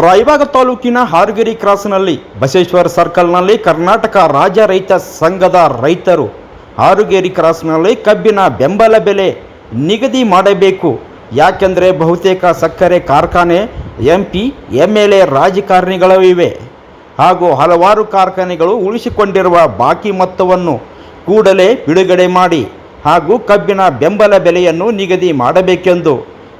ರಾಯಬಾಗ ತಾಲೂಕಿನ ಹಾರಗಿರಿ ಕ್ರಾಸ್ನಲ್ಲಿ ಬಸವೇಶ್ವರ ಸರ್ಕಲ್ನಲ್ಲಿ ಕರ್ನಾಟಕ ರಾಜ್ಯ ರೈತ ಸಂಘದ ರೈತರು. ಹಾರುಗೇರಿ ಕ್ರಾಸ್ನಲ್ಲಿ ಕಬ್ಬಿನ ಬೆಂಬಲ ಬೆಲೆ ನಿಗದಿ ಮಾಡಬೇಕು. ಯಾಕೆಂದರೆ ಬಹುತೇಕ ಸಕ್ಕರೆ ಕಾರ್ಖಾನೆ M P M L A ರಾಜಕಾರಣಿಗಳು ಇವೆ. ಹಾಗೂ ಹಲವಾರು ಕಾರ್ಖಾನೆಗಳು ಉಳಿಸಿಕೊಂಡಿರುವ ಬಾಕಿ ಮೊತ್ತವನ್ನು ಕೂಡಲೇ ಬಿಡುಗಡೆ ಮಾಡಿ ಹಾಗೂ ಕಬ್ಬಿನ ಬೆಂಬಲ ಬೆಲೆಯನ್ನು ನಿಗದಿ ಮಾಡಬೇಕೆಂದು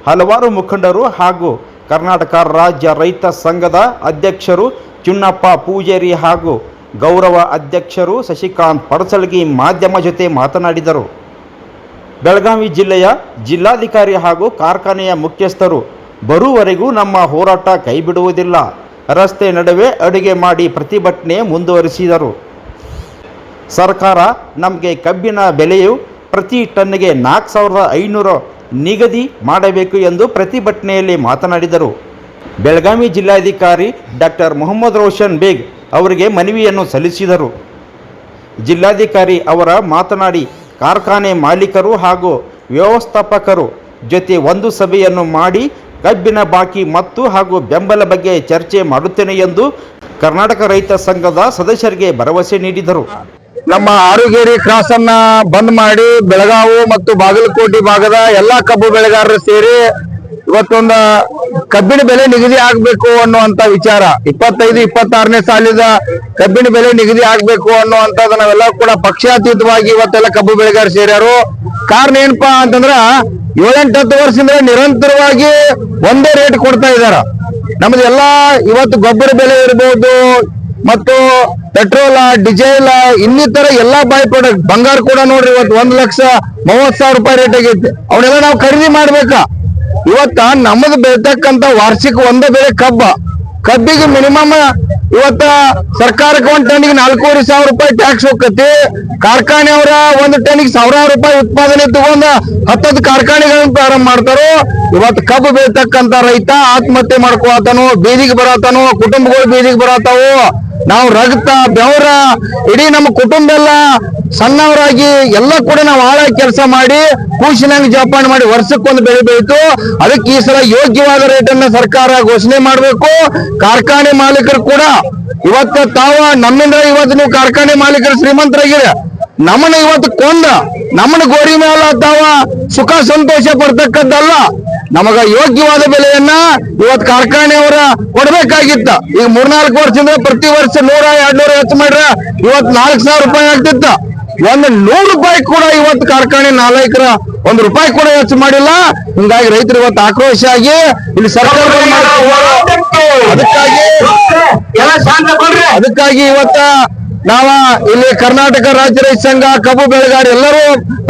ಹಲವಾರು ಮುಖಂಡರು ಹಾಗೂ ಕರ್ನಾಟಕ ರಾಜ್ಯ ರೈತ ಸಂಘದ ಅಧ್ಯಕ್ಷರು ಚುನ್ನಪ್ಪ ಪೂಜೇರಿ ಹಾಗೂ ಗೌರವ ಅಧ್ಯಕ್ಷರು ಶಶಿಕಾಂತ್ ಪಡಸಲ್ಗಿ ಮಾಧ್ಯಮ ಜೊತೆ ಮಾತನಾಡಿದರು. ಬೆಳಗಾವಿ ಜಿಲ್ಲೆಯ ಜಿಲ್ಲಾಧಿಕಾರಿ ಹಾಗೂ ಕಾರ್ಖಾನೆಯ ಮುಖ್ಯಸ್ಥರು, ಬರುವವರೆಗೂ ನಮ್ಮ ಹೋರಾಟ ಕೈಬಿಡುವುದಿಲ್ಲ. ರಸ್ತೆ ನಡುವೆ ಅಡುಗೆ ಮಾಡಿ ಪ್ರತಿಭಟನೆ ಮುಂದುವರಿಸಿದರು. ಸರ್ಕಾರ ನಮಗೆ ಕಬ್ಬಿನ ಬೆಲೆಯು ಪ್ರತಿ ಟನ್ನಿಗೆ ನಾಲ್ಕು ಸಾವಿರದ ಐನೂರು ನಿಗದಿ ಮಾಡಬೇಕು ಎಂದು ಪ್ರತಿಭಟನೆಯಲ್ಲಿ ಮಾತನಾಡಿದರು. ಬೆಳಗಾವಿ ಜಿಲ್ಲಾಧಿಕಾರಿ ಡಾಕ್ಟರ್ ಮೊಹಮ್ಮದ್ ರೋಷನ್ ಬೇಗ್ ಅವರಿಗೆ ಮನವಿಯನ್ನು ಸಲ್ಲಿಸಿದರು. ಜಿಲ್ಲಾಧಿಕಾರಿ ಅವರ ಮಾತನಾಡಿ, ಕಾರ್ಖಾನೆ ಮಾಲೀಕರು ಹಾಗೂ ವ್ಯವಸ್ಥಾಪಕರು ಜೊತೆ ಒಂದು ಸಭೆಯನ್ನು ಮಾಡಿ ಕಬ್ಬಿನ ಬಾಕಿ ಮತ್ತು ಹಾಗೂ ಬೆಂಬಲ ಬಗ್ಗೆ ಚರ್ಚೆ ಮಾಡುತ್ತೇನೆ ಎಂದು ಕರ್ನಾಟಕ ರೈತ ಸಂಘದ ಸದಸ್ಯರಿಗೆ ಭರವಸೆ ನೀಡಿದರು. ನಮ್ಮ ಆರುಗೇರಿ ಕ್ರಾಸ್ ಅನ್ನ ಬಂದ್ ಮಾಡಿ ಬೆಳಗಾವು ಮತ್ತು ಬಾಗಲಕೋಟೆ ಭಾಗದ ಎಲ್ಲಾ ಕಬ್ಬು ಬೆಳೆಗಾರರು ಸೇರಿ ಇವತ್ತೊಂದು ಕಬ್ಬಿನ ಬೆಲೆ ನಿಗದಿ ಆಗ್ಬೇಕು ಅನ್ನುವಂತ ವಿಚಾರ. ಇಪ್ಪತ್ತೈದು, ಇಪ್ಪತ್ತಾರನೇ ಸಾಲಿದ ಕಬ್ಬಿನ ಬೆಲೆ ನಿಗದಿ ಆಗ್ಬೇಕು ಅನ್ನುವಂಥದ್ದು ನಾವೆಲ್ಲ ಕೂಡ ಪಕ್ಷಾತೀತವಾಗಿ ಇವತ್ತೆಲ್ಲ ಕಬ್ಬು ಬೆಳೆಗಾರರು ಸೇರ್ಯಾರು. ಕಾರಣ ಏನಪ್ಪಾ ಅಂತಂದ್ರ ಏಳೆಂಟು, ಹತ್ತು ವರ್ಷದಿಂದ ನಿರಂತರವಾಗಿ ಒಂದೇ ರೇಟ್ ಕೊಡ್ತಾ ಇದಾರ. ನಮ್ದೆಲ್ಲ ಇವತ್ತು ಗೊಬ್ಬರ ಬೆಲೆ ಇರ್ಬೋದು ಮತ್ತು ಪೆಟ್ರೋಲ್, ಡಿಸೇಲ್, ಇನ್ನಿತರ ಎಲ್ಲಾ ಬೈ ಪ್ರಾಡಕ್ಟ್ ಬಂಗಾರ ಕೂಡ ನೋಡ್ರಿ ಇವತ್ತು ಒಂದ್ ಲಕ್ಷ ಮೂವತ್ ಸಾವಿರ ರೂಪಾಯಿ ರೇಟ್ ಆಗೈತಿ. ಅವನ್ನೆಲ್ಲ ನಾವು ಖರೀದಿ ಮಾಡ್ಬೇಕಾ? ಇವತ್ತ ನಮ್ದು ಬೆಳ್ತಕ್ಕಂತ ವಾರ್ಷಿಕ ಒಂದೇ ಬೆಳೆ ಕಬ್ಬ. ಕಬ್ಬಿಗೆ ಮಿನಿಮಮ್ ಇವತ್ತ ಸರ್ಕಾರಕ್ಕೆ ಒಂದ್ ಟನ್ಗೆ ನಾಲ್ಕೂವರೆ ಸಾವಿರ ರೂಪಾಯಿ ಟ್ಯಾಕ್ಸ್ ಹೋಗತಿ ಕಾರ್ಖಾನೆಯವರ ಒಂದು ಟನ್ಗೆ ಸಾವಿರಾರು ರೂಪಾಯಿ ಉತ್ಪಾದನೆ ತಗೊಂಡ ಹತ್ತದ ಕಾರ್ಖಾನೆಗಳನ್ನ ಪ್ರಾರಂಭ ಮಾಡ್ತಾರೋ ಇವತ್ತು ಕಬ್ಬು ಬೆಳ್ತಕ್ಕಂತ ರೈತ ಆತ್ಮಹತ್ಯೆ ಮಾಡ್ಕೊಳತಾನು ಬೀದಿಗೆ ಬರತಾನು ಕುಟುಂಬಗಳು ಬೀದಿಗೆ ಬರತಾವು ನಾವು ರಕ್ತ ಬೆವರ, ಇಡೀ ನಮ್ಮ ಕುಟುಂಬ ಎಲ್ಲ ಸಣ್ಣವರಾಗಿ ಎಲ್ಲ ಕೂಡ ನಾವು ಆಳ ಕೆಲಸ ಮಾಡಿ ಕೂಸಿನಂಗ್ ಜೋಪಾನ ಮಾಡಿ ವರ್ಷಕ್ಕೊಂದು ಬೆಳೆ ಬೆಳೀತು ಅದಕ್ಕೆ ಈ ಸಲ ಯೋಗ್ಯವಾದ ರೇಟ್ ಅನ್ನ ಸರ್ಕಾರ ಘೋಷಣೆ ಮಾಡಬೇಕು. ಕಾರ್ಖಾನೆ ಮಾಲೀಕರು ಕೂಡ ಇವತ್ತ ತಾವ ನಮ್ಮಿಂದ ಇವತ್ತು ನೀವು ಕಾರ್ಖಾನೆ ಮಾಲೀಕರು ಶ್ರೀಮಂತರಾಗಿರ. ನಮ್ಮನ್ನ ಇವತ್ತು ಕೊಂದ, ನಮ್ಮನ್ನ ಗೋರಿ ಮೇಲೆ ತಾವ ಸುಖ ಸಂತೋಷ ಪಡ್ತಕ್ಕದ್ದಲ್ಲ. ನಮಗ ಯೋಗ್ಯವಾದ ಬೆಲೆಯನ್ನ ಇವತ್ತು ಕಾರ್ಖಾನೆಯವರ ಕೊಡ್ಬೇಕಾಗಿತ್ತ. ಈಗ ಮೂರ್ನಾಲ್ಕು ವರ್ಷದಿಂದ ಪ್ರತಿ ವರ್ಷ ನೂರ ಎರಡ್ ನೂರ ಹೆಚ್ಚು ಮಾಡ್ರ ಇವತ್ ನಾಲ್ಕ್ ಸಾವಿರ ರೂಪಾಯಿ ಆಗ್ತಿತ್ತ. ಒಂದು ನೂರು ರೂಪಾಯಿ ಕೂಡ ಇವತ್ತು ಕಾರ್ಖಾನೆ ನಾಲ್ಕರ ಒಂದ್ ರೂಪಾಯಿ ಕೂಡ ಹೆಚ್ಚು ಮಾಡಿಲ್ಲ. ಹಿಂಗಾಗಿ ರೈತರು ಇವತ್ತು ಆಕ್ರೋಶ ಆಗಿ ಇಲ್ಲಿ ಸರ್ಕಾರ ಅದಕ್ಕಾಗಿ ಅದಕ್ಕಾಗಿ ಇವತ್ತ ನಾವ ಇಲ್ಲಿ ಕರ್ನಾಟಕ ರಾಜ್ಯ ರೈತ ಸಂಘ ಕಬ್ಬು ಬೆಳೆಗಾರ ಎಲ್ಲರೂ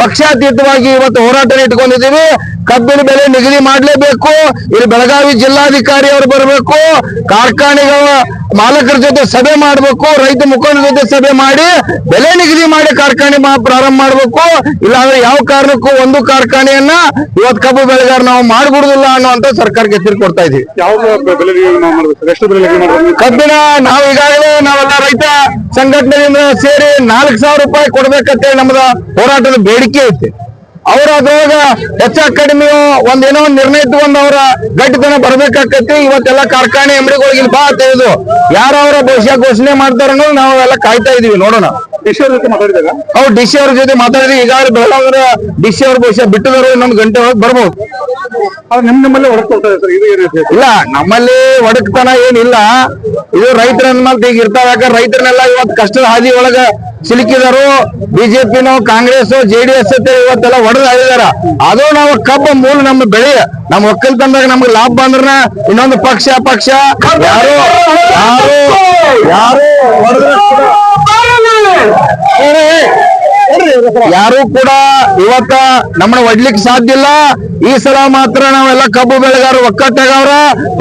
ಪಕ್ಷಾತೀತವಾಗಿ ಇವತ್ತು ಹೋರಾಟ ಇಟ್ಕೊಂಡಿದ್ದೀವಿ. ಕಬ್ಬಿನ ಬೆಲೆ ನಿಗದಿ ಮಾಡಲೇಬೇಕು. ಇಲ್ಲಿ ಬೆಳಗಾವಿ ಜಿಲ್ಲಾಧಿಕಾರಿ ಅವರು ಬರಬೇಕು. ಕಾರ್ಖಾನೆಗಳ ಮಾಲಕರ ಜೊತೆ ಸಭೆ ಮಾಡಬೇಕು. ರೈತ ಮುಖಂಡರ ಜೊತೆ ಸಭೆ ಮಾಡಿ ಬೆಲೆ ನಿಗದಿ ಮಾಡಿ ಕಾರ್ಖಾನೆ ಪ್ರಾರಂಭ ಮಾಡಬೇಕು. ಇಲ್ಲಾಂದ್ರೆ ಯಾವ ಕಾರಣಕ್ಕೂ ಒಂದು ಕಾರ್ಖಾನೆಯನ್ನ ಇವತ್ತು ಕಬ್ಬು ಬೆಳೆಗಾರ ನಾವು ಮಾಡ್ಬಿಡುದಿಲ್ಲ ಅನ್ನುವಂತ ಸರ್ಕಾರಕ್ಕೆ ಎಚ್ಚರಿಕೆ ಕೊಡ್ತಾ ಇದೀವಿ ಕಬ್ಬಿನ ನಾವು ಈಗಾಗಲೇ ನಾವೆಲ್ಲ ರೈತ ಸಂಘಟನೆಯಿಂದ ಸೇರಿ ನಾಲ್ಕು ಸಾವಿರ ರೂಪಾಯಿ ಕೊಡ್ಬೇಕಂತೇಳಿ ನಮ್ದ ಹೋರಾಟದ ಬೇಡಿಕೆ ಐತಿ. ಅವ್ರ ಅದ್ರೊಳಗ ಹೆಚ್ಚ ಕಡಿಮೆ ಒಂದೇನೋ ಒಂದ್ ನಿರ್ಣಯ ತಗೊಂಡ್ ಅವರ ಗಟ್ಟಿತನ ಬರ್ಬೇಕಾಕತಿ ಇವತ್ತೆಲ್ಲ ಕಾರ್ಖಾನೆ ಇಲ್ಲಿ ಬಾ ತೆಗೆದು ಯಾರ ಅವರ ಭವಿಷ್ಯ ಘೋಷಣೆ ಮಾಡ್ತಾರ ಎಲ್ಲ ಕಾಯ್ತಾ ಇದೀವಿ ನೋಡೋಣ. ಅವ್ರು ಡಿ ಸಿ ಅವ್ರ ಜೊತೆ ಮಾತಾಡಿದ್ವಿ ಈಗಾಗಲೇ ಬೆಳಗಾವಿರ ಡಿ ಸಿ ಅವ್ರ ಬಹುಶಃ ಬಿಟ್ಟಿದಾರು ಇನ್ನೊಂದು ಗಂಟೆ ಒಳಗೆ ಬರ್ಬೋದು. ಇಲ್ಲ ನಮ್ಮಲ್ಲಿ ಒಡಕ್ತನ ಏನಿಲ್ಲ. ಇದು ರೈತರ ಮತ್ತೆ ಈಗ ಇರ್ತಾವ ಯಾಕಂದ್ರೆ ರೈತರನ್ನೆಲ್ಲ ಇವತ್ತು ಕಷ್ಟದ ಹಾದಿ ಒಳಗ ಸಿಲುಕಿದಾರು. ಬಿಜೆಪಿನೋ ಕಾಂಗ್ರೆಸ್ ಜೆಡಿಎಸ್ ಇವತ್ತೆಲ್ಲ ಹೊಡೆದು ಆಗಿದಾರ ಅದು ನಾವು ಕಬ್ಬ ಮೂಲ ನಮ್ಮ ಬೆಳೆ. ನಮ್ಮ ಒಕ್ಕಲ್ತನದಾಗ ನಮ್ಗೆ ಲಾಭ ಬಂದ್ರ ಇನ್ನೊಂದು ಪಕ್ಷ ಪಕ್ಷ ಯಾರು ಯಾರು ಹೊಡೆದ್ರು ಯಾರು ಕೂಡ ಇವತ್ತ ನಮ್ಮನ್ನ ಒಡ್ಲಿಕ್ಕೆ ಸಾಧ್ಯ ಇಲ್ಲ. ಈ ಸಲ ಮಾತ್ರ ನಾವೆಲ್ಲ ಕಬ್ಬು ಬೆಳೆಗಾರ ಒಕ್ಕಟ್ಟಾಗವ್ರ.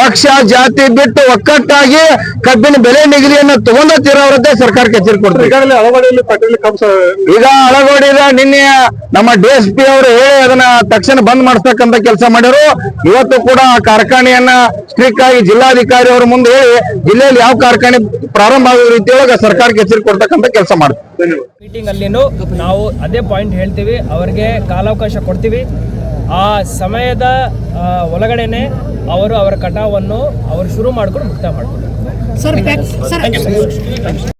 ಪಕ್ಷ ಜಾತಿ ಬಿಟ್ಟು ಒಕ್ಕಟ್ಟಾಗಿ ಕಬ್ಬಿನ ಬೆಲೆ ನಿಗದಿಯನ್ನು ತಗೊಂಡ ತೀರವ್ರದ್ದೇ ಸರ್ಕಾರಕ್ಕೆ ಎಚ್ಚರಿ ಕೊಡ್ತೀವಿ. ಈಗ ಅಳಗೋಡಿದ ನಿನ್ನೆ ನಮ್ಮ ಡಿ ಎಸ್ ಪಿ ಅವರು ಹೇಳಿ ಅದನ್ನ ತಕ್ಷಣ ಬಂದ್ ಮಾಡಿಸ್ತಕ್ಕಂತ ಕೆಲಸ ಮಾಡ್ಯಾರು. ಇವತ್ತು ಕೂಡ ಆ ಕಾರ್ಖಾನೆಯನ್ನ ಸ್ಟ್ರಿಕ್ ಆಗಿ ಜಿಲ್ಲಾಧಿಕಾರಿ ಅವರ ಮುಂದೆ ಹೇಳಿ ಜಿಲ್ಲೆಯಲ್ಲಿ ಯಾವ ಕಾರ್ಖಾನೆ ಪ್ರಾರಂಭ ಆಗೋ ರೀತಿಯೊಳಗೆ ಸರ್ಕಾರಕ್ಕೆ ಎಚ್ಚರಿಕೆ ಕೊಡ್ತಕ್ಕಂತ ಕೆಲಸ ಮಾಡ್ತೀವಿ. ಧನ್ಯವಾದ. ಮೀಟಿಂಗ್ ಅಲ್ಲಿ ನಾವು ಅದೇ ಪಾಯಿಂಟ್ ಹೇಳ್ತೀವಿ ಅವರಿಗೆ ಕಾಲಾವಕಾಶ ಕೊಡ್ತೀವಿ. ಆ ಸಮಯದ ಒಳಗಡೆನೆ ಅವರು ಅವರ ಕಟಾವನ್ನು ಅವರು ಶುರು ಮಾಡ್ಕೊಂಡು ಮುಕ್ತ ಸರ್